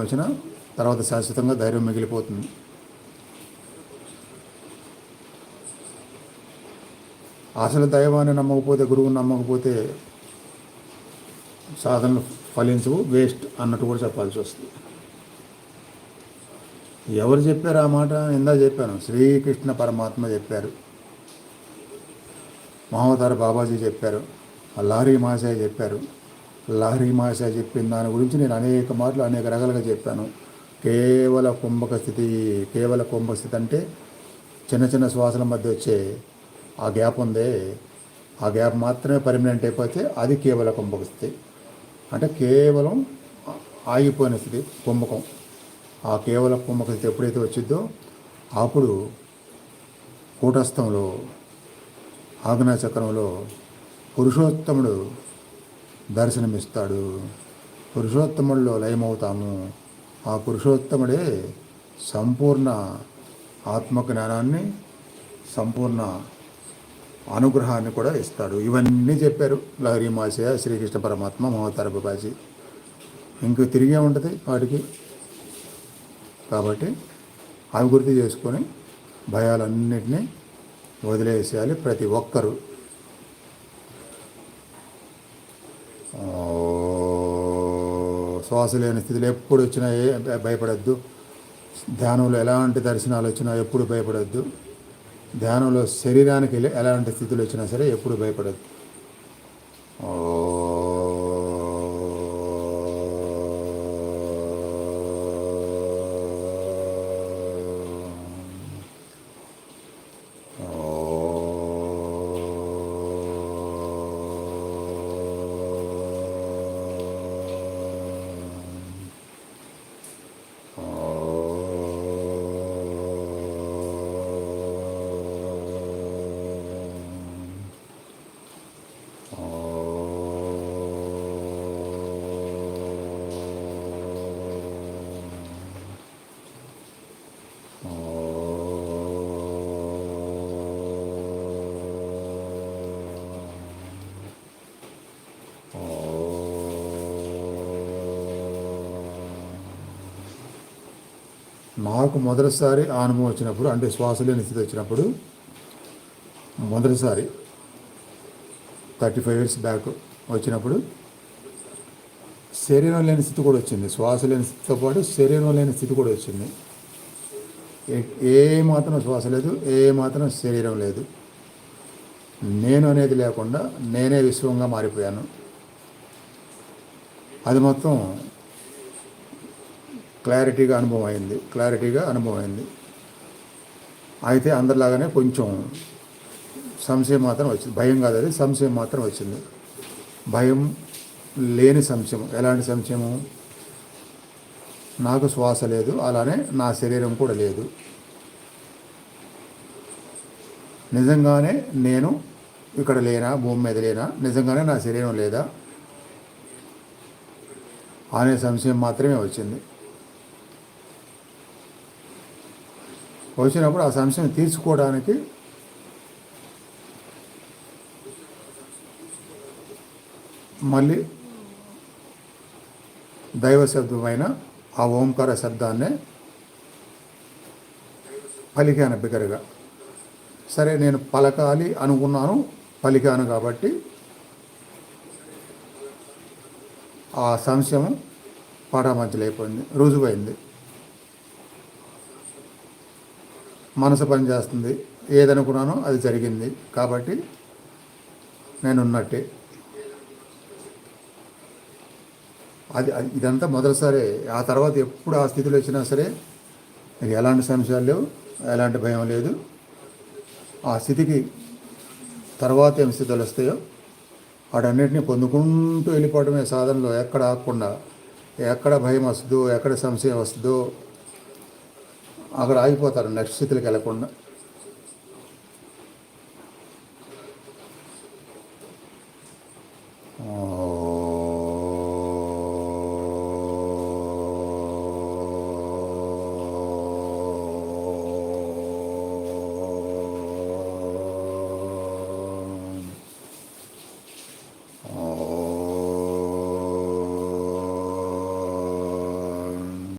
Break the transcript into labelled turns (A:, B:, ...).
A: వచ్చిన తర్వాత శాశ్వతంగా ధైర్యం మిగిలిపోతుంది. అసలు దైవాన్ని నమ్మకపోతే గురువుని నమ్మకపోతే సాధనలు ఫలించవు వేస్ట్ అన్నట్టు కూడా చెప్పాల్సి వస్తుంది. ఎవరు చెప్పారు ఆ మాట? ఇందా చెప్పాను. శ్రీకృష్ణ పరమాత్మ చెప్పారు. మహావతార బాబాజీ చెప్పారు. లారీ మాసాయ చెప్పారు. లహరి మహాశయ చెప్పిన దాని గురించి నేను అనేక మార్లు అనేక రకాలుగా చెప్పాను. కేవల కుంభక స్థితి కేవల కుంభక స్థితి అంటే చిన్న చిన్న శ్వాసల మధ్య వచ్చే ఆ గ్యాప్ ఉందే. ఆ గ్యాప్ మాత్రమే పర్మనెంట్ అయిపోతే అది కేవల కుంభక స్థితి. అంటే కేవలం ఆగిపోయిన స్థితి కుంభకం. ఆ కేవల కుంభక స్థితి ఎప్పుడైతే వచ్చిందో అప్పుడు కూటస్థంలో ఆగ్నేయ చక్రంలో పురుషోత్తముడు దర్శనమిస్తాడు. పురుషోత్తముల్లో లయమవుతాము. ఆ పురుషోత్తముడే సంపూర్ణ ఆత్మజ్ఞానాన్ని సంపూర్ణ అనుగ్రహాన్ని కూడా ఇస్తాడు. ఇవన్నీ చెప్పారు లహరి మాసయ శ్రీకృష్ణ పరమాత్మ మహోత్తర బాబాజీ ఇంక తిరిగే ఉంటుంది వాటికి. కాబట్టి అవి గుర్తు చేసుకొని భయాలన్నింటినీ వదిలేసేయాలి ప్రతి ఒక్కరూ ఆ, శ్వాస లేని స్థితిలో ఎప్పుడు వచ్చినా ఏ భయపడద్దు. ధ్యానంలో ఎలాంటి దర్శనాలు వచ్చినా ఎప్పుడు భయపడద్దు. ధ్యానంలో శరీరానికి ఎలాంటి స్థితులు వచ్చినా సరే ఎప్పుడు భయపడద్దు. ఓ నాకు మొదటిసారి అనుభవం వచ్చినప్పుడు అంటే శ్వాస లేని స్థితి వచ్చినప్పుడు మొదటిసారి థర్టీ ఫైవ్ ఇయర్స్ బ్యాక్ వచ్చినప్పుడు శరీరం లేని స్థితి కూడా వచ్చింది. శ్వాస లేని స్థితితో పాటు శరీరం లేని స్థితి కూడా వచ్చింది. ఏ- ఏ మాత్రం శ్వాస లేదు ఏ మాత్రం శరీరం లేదు. నేను అనేది లేకుండా నేనే విశ్వంగా మారిపోయాను. అది మొత్తం క్లారిటీగా అనుభవం అయింది క్లారిటీగా అనుభవం అయింది అయితే అందరిలాగానే కొంచెం సంశయం మాత్రం వచ్చింది. భయం కాదు అది. సంశయం మాత్రం వచ్చింది. భయం లేని సంశయం. ఎలాంటి సంశయము? నాకు శ్వాస లేదు. అలానే నా శరీరం కూడా లేదు. నిజంగానే నేను ఇక్కడ లేనా? భూమి మీద లేనా? నిజంగానే నా శరీరం లేదా? అనే సంశయం మాత్రమే వచ్చింది. వచ్చినప్పుడు ఆ సంశయం తీర్చుకోవడానికి మళ్ళీ దైవ శబ్దమైన ఆ ఓంకార శబ్దాన్నే పలికాను బిగ్గరగా సరే నేను పలకాలి అనుకున్నాను పలికాను కాబట్టి ఆ సంశయం పాటామంచలైపోయింది రుజువైంది. మనసు పనిచేస్తుంది ఏదనుకున్నానో అది జరిగింది. కాబట్టి నేను ఉన్నట్టే అది ఇదంతా మొదటిసారి. ఆ తర్వాత ఎప్పుడు ఆ స్థితిలో వచ్చినా సరే నీకు ఎలాంటి సంశయాలు లేవు ఎలాంటి భయం లేదు. ఆ స్థితికి తర్వాత ఏం స్థితులు వస్తాయో వాటన్నిటిని పొందుకుంటూ వెళ్ళిపోవడమే సాధనలో ఎక్కడ ఆకుండా ఎక్కడ భయం వస్తుందో ఎక్కడ సంశయం వస్తుందో అక్కడ ఆగిపోతారు నెక్స్ట్ స్థితికి